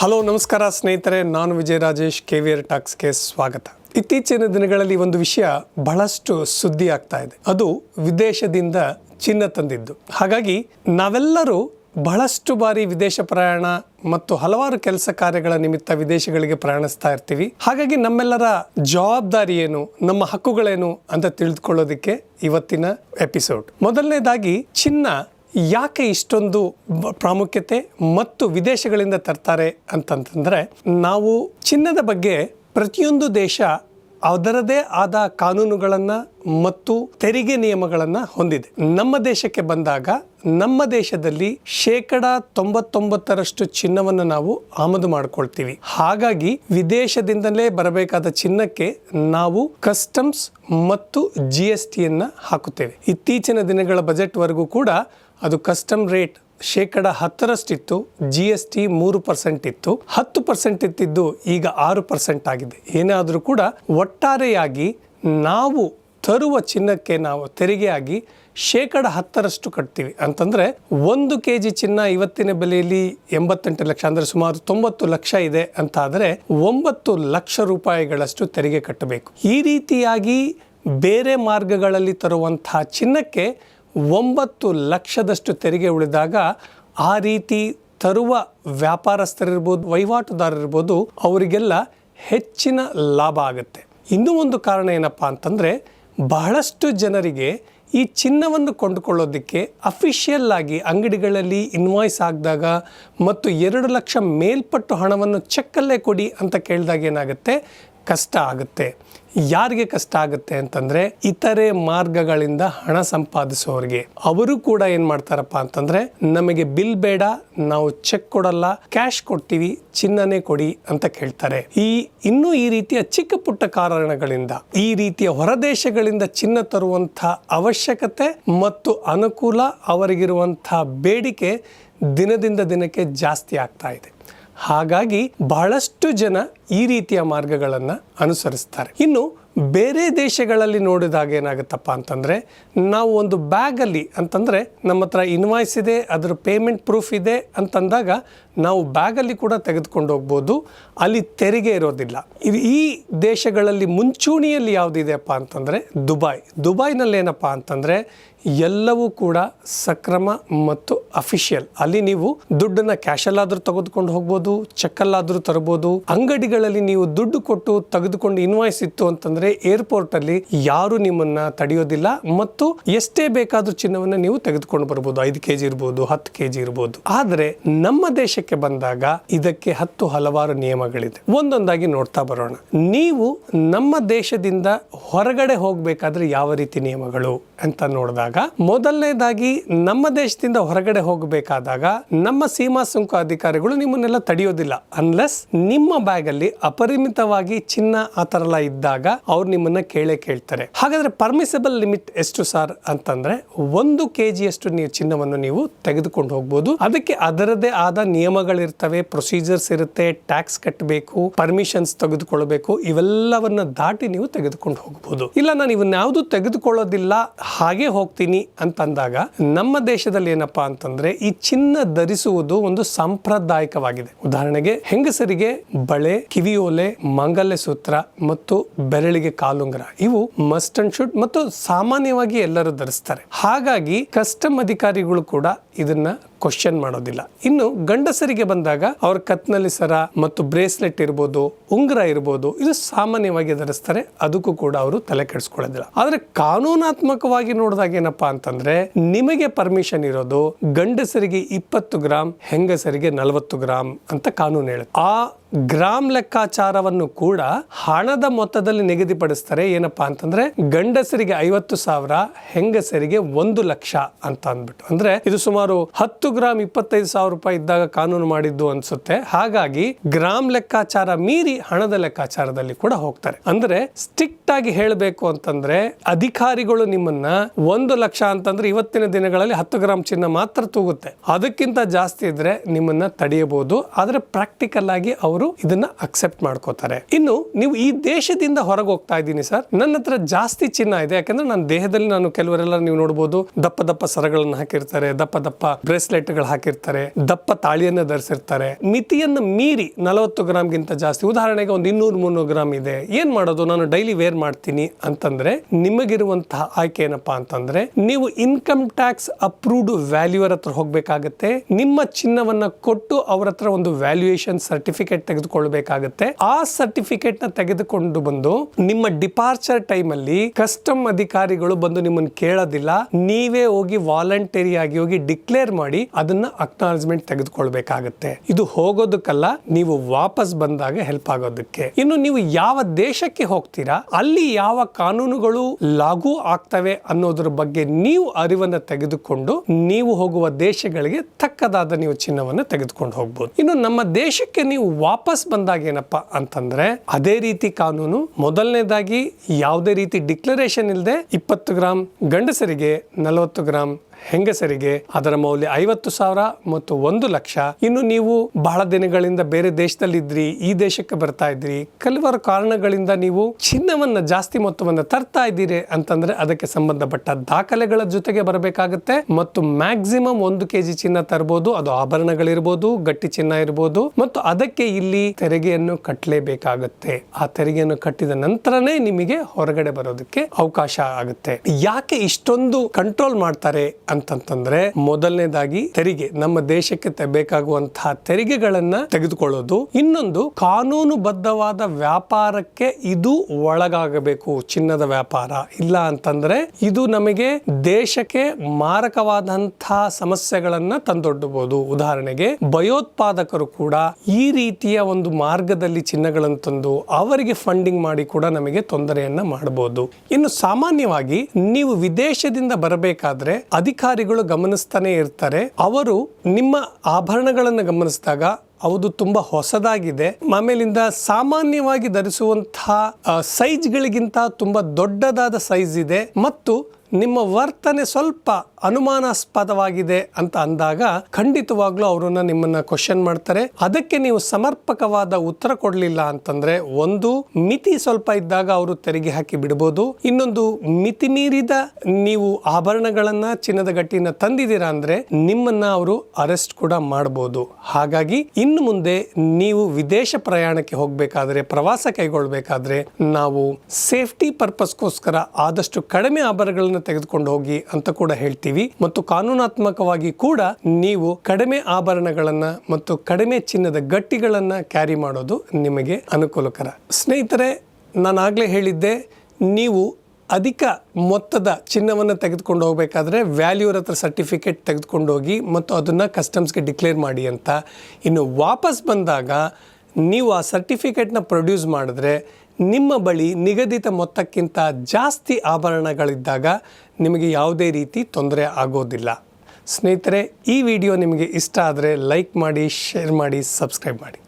Hello, ನಮಸ್ಕಾರ ಸ್ನೇಹಿತರೆ, ನಾನು ವಿಜಯ ರಾಜೇಶ್ ಕೆವಿಆರ್ ಟಾಕ್ಸ್ಗೆ ಸ್ವಾಗತ. ಇತ್ತೀಚಿನ ದಿನಗಳಲ್ಲಿ ಒಂದು ವಿಷಯ ಬಹಳಷ್ಟು ಸುದ್ದಿ ಆಗ್ತಾ ಇದೆ. ಅದು ವಿದೇಶದಿಂದ ಚಿನ್ನ ತಂದಿದ್ದು. ಹಾಗಾಗಿ ನಾವೆಲ್ಲರೂ ಬಹಳಷ್ಟು ಬಾರಿ ವಿದೇಶ ಪ್ರಯಾಣ ಮತ್ತು ಹಲವಾರು ಕೆಲಸ ಕಾರ್ಯಗಳ ನಿಮಿತ್ತ ವಿದೇಶಗಳಿಗೆ ಪ್ರಯಾಣಿಸ್ತಾ ಇರ್ತೀವಿ. ಹಾಗಾಗಿ ನಮ್ಮೆಲ್ಲರ ಜವಾಬ್ದಾರಿ ಏನು, ನಮ್ಮ ಹಕ್ಕುಗಳೇನು ಅಂತ ತಿಳಿದುಕೊಳ್ಳೋದಕ್ಕೆ ಇವತ್ತಿನ ಎಪಿಸೋಡ್ ಮೊದಲನೇದಾಗಿ ಚಿನ್ನ ಯಾಕೆ ಇಷ್ಟೊಂದು ಪ್ರಾಮುಖ್ಯತೆ ಮತ್ತು ವಿದೇಶಗಳಿಂದ ತರ್ತಾರೆ ಅಂತಂತಂದರೆ, ನಾವು ಚಿನ್ನದ ಬಗ್ಗೆ ಪ್ರತಿಯೊಂದು ದೇಶ ಅದರದೇ ಆದ ಕಾನೂನುಗಳನ್ನು ಮತ್ತು ತೆರಿಗೆ ನಿಯಮಗಳನ್ನು ಹೊಂದಿದೆ. ನಮ್ಮ ದೇಶಕ್ಕೆ ಬಂದಾಗ ನಮ್ಮ ದೇಶದಲ್ಲಿ ಶೇಕಡ ತೊಂಬತ್ತೊಂಬತ್ತರಷ್ಟು ಚಿನ್ನವನ್ನು ನಾವು ಆಮದು ಮಾಡಿಕೊಳ್ತೀವಿ. ಹಾಗಾಗಿ ವಿದೇಶದಿಂದಲೇ ಬರಬೇಕಾದ ಚಿನ್ನಕ್ಕೆ ನಾವು ಕಸ್ಟಮ್ಸ್ ಮತ್ತು ಜಿ ಎಸ್ ಟಿಯನ್ನು ಹಾಕುತ್ತೇವೆ. ಇತ್ತೀಚಿನ ದಿನಗಳ ಬಜೆಟ್ವರೆಗೂ ಕೂಡ ಅದು ಕಸ್ಟಮ್ ರೇಟ್ ಶೇಕಡ ಹತ್ತರಷ್ಟಿತ್ತು ಜಿ ಎಸ್ ಟಿ ಮೂರು ಪರ್ಸೆಂಟ್ ಇತ್ತು. ಹತ್ತು ಪರ್ಸೆಂಟ್ ಇತ್ತಿದ್ದು ಈಗ ಆರು ಪರ್ಸೆಂಟ್ ಆಗಿದೆ. ಏನಾದರೂ ಕೂಡ ಒಟ್ಟಾರೆಯಾಗಿ ನಾವು ತರುವ ಚಿನ್ನಕ್ಕೆ ನಾವು ತೆರಿಗೆಯಾಗಿ ಶೇಕಡ ಹತ್ತರಷ್ಟು ಕಟ್ತೀವಿ. ಅಂತಂದರೆ ಒಂದು ಕೆ ಜಿ ಚಿನ್ನ ಇವತ್ತಿನ ಬೆಲೆಯಲ್ಲಿ ಎಂಬತ್ತೆಂಟು ಲಕ್ಷ, ಅಂದರೆ ಸುಮಾರು ತೊಂಬತ್ತು ಲಕ್ಷ ಇದೆ ಅಂತ ಆದರೆ ಒಂಬತ್ತು ಲಕ್ಷ ರೂಪಾಯಿಗಳಷ್ಟು ತೆರಿಗೆ ಕಟ್ಟಬೇಕು. ಈ ರೀತಿಯಾಗಿ ಬೇರೆ ಮಾರ್ಗಗಳಲ್ಲಿ ತರುವಂತಹ ಚಿನ್ನಕ್ಕೆ ಒಂಬತ್ತು ಲಕ್ಷದಷ್ಟು ತೆರಿಗೆ ಉಳಿದಾಗ ಆ ರೀತಿ ತರುವ ವ್ಯಾಪಾರಸ್ಥರಿರ್ಬೋದು, ವಹಿವಾಟುದಾರರಿರ್ಬೋದು, ಅವರಿಗೆಲ್ಲ ಹೆಚ್ಚಿನ ಲಾಭ ಆಗುತ್ತೆ. ಇನ್ನೂ ಒಂದು ಕಾರಣ ಏನಪ್ಪ ಅಂತಂದರೆ, ಬಹಳಷ್ಟು ಜನರಿಗೆ ಈ ಚಿನ್ನವನ್ನು ಕೊಂಡುಕೊಳ್ಳೋದಕ್ಕೆ ಅಫಿಷಿಯಲ್ ಆಗಿ ಅಂಗಡಿಗಳಲ್ಲಿ ಇನ್ವಾಯ್ಸ್ ಆಗಿದಾಗ ಮತ್ತು ಎರಡು ಲಕ್ಷ ಮೇಲ್ಪಟ್ಟು ಹಣವನ್ನು ಚೆಕ್ಕಲ್ಲೇ ಕೊಡಿ ಅಂತ ಕೇಳಿದಾಗ ಏನಾಗುತ್ತೆ? ಕಷ್ಟ ಆಗುತ್ತೆ. ಯಾರಿಗೆ ಕಷ್ಟ ಆಗುತ್ತೆ ಅಂತಂದ್ರೆ ಇತರೆ ಮಾರ್ಗಗಳಿಂದ ಹಣ ಸಂಪಾದಿಸೋರಿಗೆ. ಅವರು ಕೂಡ ಏನು ಮಾಡ್ತಾರಪ್ಪ ಅಂತಂದ್ರೆ ನಮಗೆ ಬಿಲ್ ಬೇಡ, ನಾವು ಚೆಕ್ ಕೊಡಲ್ಲ, ಕ್ಯಾಶ್ ಕೊಡ್ತೀವಿ, ಚಿನ್ನನೇ ಕೊಡಿ ಅಂತ ಕೇಳ್ತಾರೆ. ಈ ಇನ್ನೂ ಈ ರೀತಿಯ ಚಿಕ್ಕ ಪುಟ್ಟ ಕಾರಣಗಳಿಂದ, ಈ ರೀತಿಯ ಹೊರದೇಶಗಳಿಂದ ಚಿನ್ನ ತರುವಂತಹ ಅವಶ್ಯಕತೆ ಮತ್ತು ಅನುಕೂಲ ಅವರಿಗಿರುವಂತಹ ಬೇಡಿಕೆ ದಿನದಿಂದ ದಿನಕ್ಕೆ ಜಾಸ್ತಿ ಆಗ್ತಾ ಇದೆ. ಹಾಗಾಗಿ ಬಹಳಷ್ಟು ಜನ ಈ ರೀತಿಯ ಮಾರ್ಗಗಳನ್ನು ಅನುಸರಿಸ್ತಾರೆ. ಇನ್ನು ಬೇರೆ ದೇಶಗಳಲ್ಲಿ ನೋಡಿದಾಗ ಏನಾಗುತ್ತಪ್ಪ ಅಂತಂದರೆ, ನಾವು ಒಂದು ಬ್ಯಾಗಲ್ಲಿ ಅಂತಂದರೆ ನಮ್ಮ ಹತ್ರ ಇನ್ವಾಯ್ಸ್ ಇದೆ, ಅದರ ಪೇಮೆಂಟ್ ಪ್ರೂಫ್ ಇದೆ ಅಂತಂದಾಗ ನಾವು ಬ್ಯಾಗಲ್ಲಿ ಕೂಡ ತೆಗೆದುಕೊಂಡು ಹೋಗ್ಬೋದು. ಅಲ್ಲಿ ತೆರಿಗೆ ಇರೋದಿಲ್ಲ. ಈ ದೇಶಗಳಲ್ಲಿ ಮುಂಚೂಣಿಯಲ್ಲಿ ಯಾವುದಿದೆಯಪ್ಪ ಅಂತಂದರೆ ದುಬೈ ದುಬೈನಲ್ಲಿ ಏನಪ್ಪ ಅಂತಂದರೆ ಎಲ್ಲವೂ ಕೂಡ ಸಕ್ರಮ ಮತ್ತು ಅಫಿಷಿಯಲ್. ಅಲ್ಲಿ ನೀವು ದುಡ್ಡನ್ನ ಕ್ಯಾಶಲ್ಲಾದರೂ ತೆಗೆದುಕೊಂಡು ಹೋಗ್ಬೋದು, ಚೆಕ್ಕಲ್ಲಾದರೂ ತರಬಹುದು ಅಂಗಡಿಗಳಲ್ಲಿ ನೀವು ದುಡ್ಡು ಕೊಟ್ಟು ತೆಗೆದುಕೊಂಡು ಇನ್ವಾಯ್ಸ್ ಇತ್ತು ಅಂತಂದ್ರೆ ಏರ್ಪೋರ್ಟ್ ಅಲ್ಲಿ ಯಾರು ನಿಮ್ಮನ್ನ ತಡೆಯೋದಿಲ್ಲ ಮತ್ತು ಎಷ್ಟೇ ಬೇಕಾದ್ರೂ ಚಿನ್ನವನ್ನ ನೀವು ತೆಗೆದುಕೊಂಡು ಬರ್ಬೋದು. ಐದು ಕೆಜಿ ಇರ್ಬೋದು, ಹತ್ತು ಕೆಜಿ ಇರ್ಬೋದು. ಆದರೆ ನಮ್ಮ ದೇಶಕ್ಕೆ ಬಂದಾಗ ಇದಕ್ಕೆ ಹತ್ತು ಹಲವಾರು ನಿಯಮಗಳಿದೆ. ಒಂದೊಂದಾಗಿ ನೋಡ್ತಾ ಬರೋಣ. ನೀವು ನಮ್ಮ ದೇಶದಿಂದ ಹೊರಗಡೆ ಹೋಗಬೇಕಾದ್ರೆ ಯಾವ ರೀತಿ ನಿಯಮಗಳು? ಅಂತ ನೋಡಿದಾಗ ಮೊದಲನೇದಾಗಿ ನಮ್ಮ ದೇಶದಿಂದ ಹೊರಗಡೆ ಹೋಗಬೇಕಾದಾಗ ನಮ್ಮ ಸೀಮಾ ಸುಂಕ ಅಧಿಕಾರಿಗಳು ನಿಮ್ಮನ್ನೆಲ್ಲ ತಡೆಯೋದಿಲ್ಲ. ಅನ್ಲೆಸ್ ನಿಮ್ಮ ಬ್ಯಾಗ್ ಅಲ್ಲಿ ಅಪರಿಮಿತವಾಗಿ ಚಿನ್ನ ಆ ಥರ ಎಲ್ಲ ಇದ್ದಾಗ ಅವ್ರು ನಿಮ್ಮನ್ನ ಕೇಳೇ ಕೇಳ್ತಾರೆ. ಹಾಗಾದ್ರೆ ಪರ್ಮಿಸಬಲ್ ಲಿಮಿಟ್ ಎಷ್ಟು ಸಾರ್ ಅಂತಂದ್ರೆ ಒಂದು ಕೆಜಿ ಅಷ್ಟು ನೀವು ಚಿನ್ನವನ್ನು ನೀವು ತೆಗೆದುಕೊಂಡು ಹೋಗ್ಬೋದು. ಅದಕ್ಕೆ ಅದರದೇ ಆದ ನಿಯಮಗಳಿರ್ತವೆ ಪ್ರೊಸೀಜರ್ಸ್ ಇರುತ್ತೆ ಟ್ಯಾಕ್ಸ್ ಕಟ್ಟಬೇಕು ಪರ್ಮಿಷನ್ಸ್ ತೆಗೆದುಕೊಳ್ಬೇಕು ಇವೆಲ್ಲವನ್ನ ದಾಟಿ ನೀವು ತೆಗೆದುಕೊಂಡು ಹೋಗ್ಬೋದು. ಇಲ್ಲ, ನಾನು ಇವನ್ನ ಯಾವುದು ತೆಗೆದುಕೊಳ್ಳೋದಿಲ್ಲ ಹಾಗೆ ಹೋಗ್ತೀನಿ ಅಂತಂದಾಗ ನಮ್ಮ ದೇಶದಲ್ಲಿ ಏನಪ್ಪಾ ಅಂತಂದ್ರೆ ಈ ಚಿನ್ನ ಧರಿಸುವುದು ಒಂದು ಸಾಂಪ್ರದಾಯಿಕವಾಗಿದೆ. ಉದಾಹರಣೆಗೆ ಹೆಂಗಸರಿಗೆ ಬಳೆ ಕಿವಿಯೋಲೆ ಮಂಗಲ್ಯ ಸೂತ್ರ ಮತ್ತು ಬೆರಳಿಗೆ ಕಾಲುಂಗರ ಇವು ಮಸ್ಟ್ ಅಂಡ್ ಶುಡ್ ಮತ್ತು ಸಾಮಾನ್ಯವಾಗಿ ಎಲ್ಲರೂ ಧರಿಸ್ತಾರೆ. ಹಾಗಾಗಿ ಕಸ್ಟಮ್ ಅಧಿಕಾರಿಗಳು ಕೂಡ ಇದನ್ನ ಕ್ವಶನ್ ಮಾಡೋದಿಲ್ಲ. ಇನ್ನು ಗಂಡಸರಿಗೆ ಬಂದಾಗ ಅವ್ರ ಕತ್ನಲ್ಲಿ ಸರ ಮತ್ತು ಬ್ರೇಸ್ಲೆಟ್ ಇರ್ಬೋದು, ಉಂಗುರ ಇರ್ಬೋದು, ಇದು ಸಾಮಾನ್ಯವಾಗಿ ಧರಿಸ್ತಾರೆ. ಅದಕ್ಕೂ ಕೂಡ ಅವರು ತಲೆ ಕೆಡಿಸ್ಕೊಳ್ಳೋದಿಲ್ಲ. ಆದ್ರೆ ಕಾನೂನಾತ್ಮಕವಾಗಿ ನೋಡಿದಾಗ ಏನಪ್ಪಾ ಅಂತಂದ್ರೆ, ನಿಮಗೆ ಪರ್ಮಿಷನ್ ಇರೋದು ಗಂಡಸರಿಗೆ ಇಪ್ಪತ್ತು ಗ್ರಾಮ್ ಹೆಂಗಸರಿಗೆ ನಲವತ್ತು ಗ್ರಾಮ್ ಅಂತ ಕಾನೂನು ಹೇಳುತ್ತೆ. ಆ ಗ್ರಾಮ್ ಲೆಕ್ಕಾಚಾರವನ್ನು ಕೂಡ ಹಣದ ಮೊತ್ತದಲ್ಲಿ ನಿಗದಿಪಡಿಸ್ತಾರೆ ಏನಪ್ಪಾ ಅಂತಂದ್ರೆ, ಗಂಡಸರಿಗೆ ಐವತ್ತು ಸಾವಿರ, ಹೆಂಗಸರಿಗೆ ಒಂದು ಲಕ್ಷ ಅಂತ ಅಂದ್ಬಿಟ್ಟು. ಅಂದ್ರೆ ಇದು ಸುಮಾರು ಹತ್ತು ಗ್ರಾಮ್ ಇಪ್ಪತ್ತೈದು ಸಾವಿರ ರೂಪಾಯಿ ಇದ್ದಾಗ ಕಾನೂನು ಮಾಡಿದ್ದು ಅನ್ಸುತ್ತೆ. ಹಾಗಾಗಿ ಗ್ರಾಮ್ ಲೆಕ್ಕಾಚಾರ ಮೀರಿ ಹಣದ ಲೆಕ್ಕಾಚಾರದಲ್ಲಿ ಕೂಡ ಹೋಗ್ತಾರೆ. ಅಂದ್ರೆ ಸ್ಟ್ರಿಕ್ಟ್ ಆಗಿ ಹೇಳಬೇಕು ಅಂತಂದ್ರೆ ಅಧಿಕಾರಿಗಳು ನಿಮ್ಮನ್ನ ಒಂದು ಲಕ್ಷ ಅಂತಂದ್ರೆ ಇವತ್ತಿನ ದಿನಗಳಲ್ಲಿ ಹತ್ತು ಗ್ರಾಮ್ ಚಿನ್ನ ಮಾತ್ರ ತೂಗುತ್ತೆ. ಅದಕ್ಕಿಂತ ಜಾಸ್ತಿ ಇದ್ರೆ ನಿಮ್ಮನ್ನ ತಡೆಯಬಹುದು. ಆದ್ರೆ ಪ್ರಾಕ್ಟಿಕಲ್ ಆಗಿ ಅವರು ಇದನ್ನ ಅಕ್ಸೆಪ್ಟ್ ಮಾಡ್ಕೋತಾರೆ. ಇನ್ನು ನೀವು ಈ ದೇಶದಿಂದ ಹೊರಗೆ ಹೋಗ್ತಾ ಇದ್ದೀನಿ ಸರ್. ನನ್ನ ಹತ್ರ ಜಾಸ್ತಿ ಚಿನ್ನ ಇದೆ. ಯಾಕಂದ್ರೆ ನನ್ನ ದೇಹದಲ್ಲಿ ನಾನು ಕೆಲವರೆಲ್ಲ ನೀವು ನೋಡಬಹುದು ದಪ್ಪ ದಪ್ಪ ಸರಗಳನ್ನು ಹಾಕಿರ್ತಾರೆ, ದಪ್ಪ ದಪ್ಪ ಬ್ರೇಸ್ಲೆಟ್ ಬ್ರೇಸ್ಲೆಟ್ಗಳು ಹಾಕಿರ್ತಾರೆ, ದಪ್ಪ ತಾಳಿಯನ್ನ ಧರಿಸಿರ್ತಾರೆ. ಮಿತಿಯನ್ನು ಮೀರಿ ನಲವತ್ತು ಗ್ರಾಮ್ಗಿಂತ ಜಾಸ್ತಿ. ಉದಾಹರಣೆಗೆ ಒಂದು ಇನ್ನೂರು, ಮುನ್ನೂರು ಗ್ರಾಮ್ ಇದೆ. ಏನ್ ಮಾಡೋದು? ನಾನು ಡೈಲಿ ವೇರ್ ಮಾಡ್ತೀನಿ ಅಂತಂದ್ರೆ, ನಿಮಗಿರುವಂತಹ ಆಯ್ಕೆ ಏನಪ್ಪಾ ಅಂತಂದ್ರೆ, ನೀವು ಇನ್ಕಮ್ ಟ್ಯಾಕ್ಸ್ ಅಪ್ರೂವ್ಡ್ ವ್ಯಾಲ್ಯೂರ್ ಹತ್ರ ಹೋಗ್ಬೇಕಾಗತ್ತೆ. ನಿಮ್ಮ ಚಿನ್ನವನ್ನ ಕೊಟ್ಟು ಅವ್ರ ಹತ್ರ ಒಂದು ವ್ಯಾಲ್ಯೂಯೇಷನ್ ಸರ್ಟಿಫಿಕೇಟ್ ತೆಗೆದುಕೊಳ್ಬೇಕಾಗತ್ತೆ. ಆ ಸರ್ಟಿಫಿಕೇಟ್ನ ತೆಗೆದುಕೊಂಡು ಬಂದು, ನಿಮ್ಮ ಡಿಪಾರ್ಚರ್ ಟೈಮ್ ಅಲ್ಲಿ ಕಸ್ಟಮ್ ಅಧಿಕಾರಿಗಳು ಬಂದು ನಿಮ್ಮನ್ನು ಕೇಳೋದಿಲ್ಲ. ನೀವೇ ಹೋಗಿ ವಾಲಂಟರಿ ಆಗಿ ಹೋಗಿ ಡಿಕ್ಲೇರ್ ಮಾಡಿ ಅದನ್ನ ಅಕ್ನಾಲಜ್ಮೆಂಟ್ ತೆಗೆದುಕೊಳ್ಬೇಕಾಗತ್ತೆ. ಇದು ಹೋಗೋದಕ್ಕಲ್ಲ, ನೀವು ವಾಪಸ್ ಬಂದಾಗ ಹೆಲ್ಪ್ ಆಗೋದಕ್ಕೆ. ಇನ್ನು ನೀವು ಯಾವ ದೇಶಕ್ಕೆ ಹೋಗ್ತೀರಾ, ಅಲ್ಲಿ ಯಾವ ಕಾನೂನುಗಳು ಲಾಗೂ ಆಗ್ತವೆ ಅನ್ನೋದ್ರ ಬಗ್ಗೆ ನೀವು ಅರಿವನ್ನ ತೆಗೆದುಕೊಂಡು, ನೀವು ಹೋಗುವ ದೇಶಗಳಿಗೆ ತಕ್ಕದಾದ ನೀವು ಚಿನ್ನವನ್ನು ತೆಗೆದುಕೊಂಡು ಹೋಗ್ಬೋದು. ಇನ್ನು ನಮ್ಮ ದೇಶಕ್ಕೆ ನೀವು ವಾಪಸ್ ಬಂದಾಗ ಏನಪ್ಪ ಅಂತಂದ್ರೆ, ಅದೇ ರೀತಿ ಕಾನೂನು, ಮೊದಲನೇದಾಗಿ ಯಾವುದೇ ರೀತಿ ಡಿಕ್ಲರೇಷನ್ ಇಲ್ಲದೆ ಇಪ್ಪತ್ತು ಗ್ರಾಮ್ ಗಂಡಸರಿಗೆ ನಲವತ್ತು ಗ್ರಾಮ್ ಹೆಂಗಸರಿಗೆ ಅದರ ಮೌಲ್ಯ ಐವತ್ತು ಸಾವಿರ ಮತ್ತು ಒಂದು ಲಕ್ಷ. ಇನ್ನು ನೀವು ಬಹಳ ದಿನಗಳಿಂದ ಬೇರೆ ದೇಶದಲ್ಲಿದ್ರಿ, ಈ ದೇಶಕ್ಕೆ ಬರ್ತಾ ಇದ್ರಿ. ಕೆಲವರು ಕಾರಣಗಳಿಂದ ನೀವು ಚಿನ್ನವನ್ನ ಜಾಸ್ತಿ ಮೊತ್ತವನ್ನು ತರ್ತಾ ಇದ್ದೀರಿ ಅಂತಂದ್ರೆ ಅದಕ್ಕೆ ಸಂಬಂಧಪಟ್ಟ ದಾಖಲೆಗಳ ಜೊತೆಗೆ ಬರಬೇಕಾಗುತ್ತೆ. ಮತ್ತು ಮ್ಯಾಕ್ಸಿಮಮ್ ಒಂದು ಕೆಜಿ ಚಿನ್ನ ತರಬಹುದು ಅದು ಆಭರಣಗಳಿರ್ಬೋದು, ಗಟ್ಟಿ ಚಿನ್ನ ಇರ್ಬೋದು. ಮತ್ತು ಅದಕ್ಕೆ ಇಲ್ಲಿ ತೆರಿಗೆಯನ್ನು ಕಟ್ಟಲೇಬೇಕಾಗುತ್ತೆ ಆ ತೆರಿಗೆಯನ್ನು ಕಟ್ಟಿದ ನಂತರನೇ ನಿಮಗೆ ಹೊರಗಡೆ ಬರೋದಕ್ಕೆ ಅವಕಾಶ ಆಗುತ್ತೆ. ಯಾಕೆ ಇಷ್ಟೊಂದು ಕಂಟ್ರೋಲ್ ಮಾಡ್ತಾರೆ? ಅಂತಂತಂದ್ರೆ ಮೊದಲನೇದಾಗಿ ತೆರಿಗೆ. ನಮ್ಮ ದೇಶಕ್ಕೆ ಬೇಕಾಗುವಂತಹ ತೆರಿಗೆಗಳನ್ನ ತೆಗೆದುಕೊಳ್ಳೋದು. ಇನ್ನೊಂದು ಕಾನೂನುಬದ್ಧವಾದ ವ್ಯಾಪಾರಕ್ಕೆ ಇದು ಒಳಗಾಗಬೇಕು, ಚಿನ್ನದ ವ್ಯಾಪಾರ. ಇಲ್ಲ ಅಂತಂದ್ರೆ ಇದು ನಮಗೆ ದೇಶಕ್ಕೆ ಮಾರಕವಾದಂತಹ ಸಮಸ್ಯೆಗಳನ್ನ ತಂದೊಡ್ಡಬಹುದು ಉದಾಹರಣೆಗೆ ಭಯೋತ್ಪಾದಕರು ಕೂಡ ಈ ರೀತಿಯ ಒಂದು ಮಾರ್ಗದಲ್ಲಿ ಚಿನ್ನಗಳನ್ನು ತಂದು ಅವರಿಗೆ ಫಂಡಿಂಗ್ ಮಾಡಿ ಕೂಡ ನಮಗೆ ತೊಂದರೆಯನ್ನ ಮಾಡಬಹುದು ಇನ್ನು ಸಾಮಾನ್ಯವಾಗಿ ನೀವು ವಿದೇಶದಿಂದ ಬರಬೇಕಾದ್ರೆ ಅಧಿಕಾರಿಗಳು ಗಮನಿಸ್ತಾನೆ ಇರ್ತಾರೆ. ಅವರು ನಿಮ್ಮ ಆಭರಣಗಳನ್ನು ಗಮನಿಸಿದಾಗ ಹೌದು ತುಂಬಾ ಹೊಸದಾಗಿದೆ. ಆಮೇಲಿಂದ ಸಾಮಾನ್ಯವಾಗಿ ಧರಿಸುವಂತಹ ಸೈಜ್ಗಳಿಗಿಂತ ತುಂಬಾ ದೊಡ್ಡದಾದ ಸೈಜ್ ಇದೆ. ಮತ್ತು ನಿಮ್ಮ ವರ್ತನೆ ಸ್ವಲ್ಪ ಅನುಮಾನಾಸ್ಪದವಾಗಿದೆ ಅಂತ ಅಂದಾಗ ಖಂಡಿತವಾಗ್ಲೂ ಅವರನ್ನ ನಿಮ್ಮನ್ನ ಕ್ವಶನ್ ಮಾಡ್ತಾರೆ. ಅದಕ್ಕೆ ನೀವು ಸಮರ್ಪಕವಾದ ಉತ್ತರ ಕೊಡಲಿಲ್ಲ ಅಂತಂದ್ರೆ ಒಂದು, ಮಿತಿ ಸ್ವಲ್ಪ ಇದ್ದಾಗ ಅವರು ತೆರಿಗೆ ಹಾಕಿ ಬಿಡಬಹುದು ಇನ್ನೊಂದು, ಮಿತಿ ಮೀರಿದ ನೀವು ಆಭರಣಗಳನ್ನ ಚಿನ್ನದ ಗಟ್ಟಿನ ತಂದಿದ್ದೀರಾ ಅಂದ್ರೆ ನಿಮ್ಮನ್ನ ಅವರು ಅರೆಸ್ಟ್ ಕೂಡ ಮಾಡಬಹುದು ಹಾಗಾಗಿ ಇನ್ನು ಮುಂದೆ ನೀವು ವಿದೇಶ ಪ್ರಯಾಣಕ್ಕೆ ಹೋಗಬೇಕಾದ್ರೆ, ಪ್ರವಾಸ ಕೈಗೊಳ್ಬೇಕಾದ್ರೆ ನಾವು ಸೇಫ್ಟಿ ಪರ್ಪಸ್ಗೋಸ್ಕರ ಆದಷ್ಟು ಕಡಿಮೆ ಆಭರಣಗಳನ್ನು ತೆಗೆದುಕೊಂಡು ಹೋಗಿ ಅಂತ ಕೂಡ ಹೇಳ್ತೀವಿ. ಮತ್ತು ಕಾನೂನಾತ್ಮಕವಾಗಿ ಕೂಡ ನೀವು ಕಡಿಮೆ ಆಭರಣಗಳನ್ನ ಮತ್ತು ಕಡಿಮೆ ಚಿನ್ನದ ಗಟ್ಟಿಗಳನ್ನ ಕ್ಯಾರಿ ಮಾಡೋದು ನಿಮಗೆ ಅನುಕೂಲಕರ. ಸ್ನೇಹಿತರೆ ನಾನು ಆಗ್ಲೇ ಹೇಳಿದ್ದೆ, ನೀವು ಅಧಿಕ ಮೊತ್ತದ ಚಿನ್ನವನ್ನು ತೆಗೆದುಕೊಂಡು ಹೋಗಬೇಕಾದ್ರೆ ವ್ಯಾಲ್ಯೂರ್ ಹತ್ರ ಸರ್ಟಿಫಿಕೇಟ್ ತೆಗೆದುಕೊಂಡು ಹೋಗಿ ಮತ್ತು ಅದನ್ನು ಕಸ್ಟಮ್ಸ್ಗೆ ಡಿಕ್ಲೇರ್ ಮಾಡಿ ಅಂತ. ಇನ್ನು ವಾಪಸ್ ಬಂದಾಗ ನೀವು ಆ ಸರ್ಟಿಫಿಕೇಟ್ನ ಪ್ರೊಡ್ಯೂಸ್ ಮಾಡಿದ್ರೆ ನಿಮ್ಮ ಬಳಿ ನಿಗದಿತ ಮೊತ್ತಕ್ಕಿಂತ ಜಾಸ್ತಿ ಆಭರಣಗಳಿದ್ದಾಗ ನಿಮಗೆ ಯಾವುದೇ ರೀತಿ ತೊಂದರೆ ಆಗೋದಿಲ್ಲ. ಸ್ನೇಹಿತರೆ, ಈ ವಿಡಿಯೋ ನಿಮಗೆ ಇಷ್ಟ ಆದರೆ ಲೈಕ್ ಮಾಡಿ, ಶೇರ್ ಮಾಡಿ, ಸಬ್ಸ್ಕ್ರೈಬ್ ಮಾಡಿ.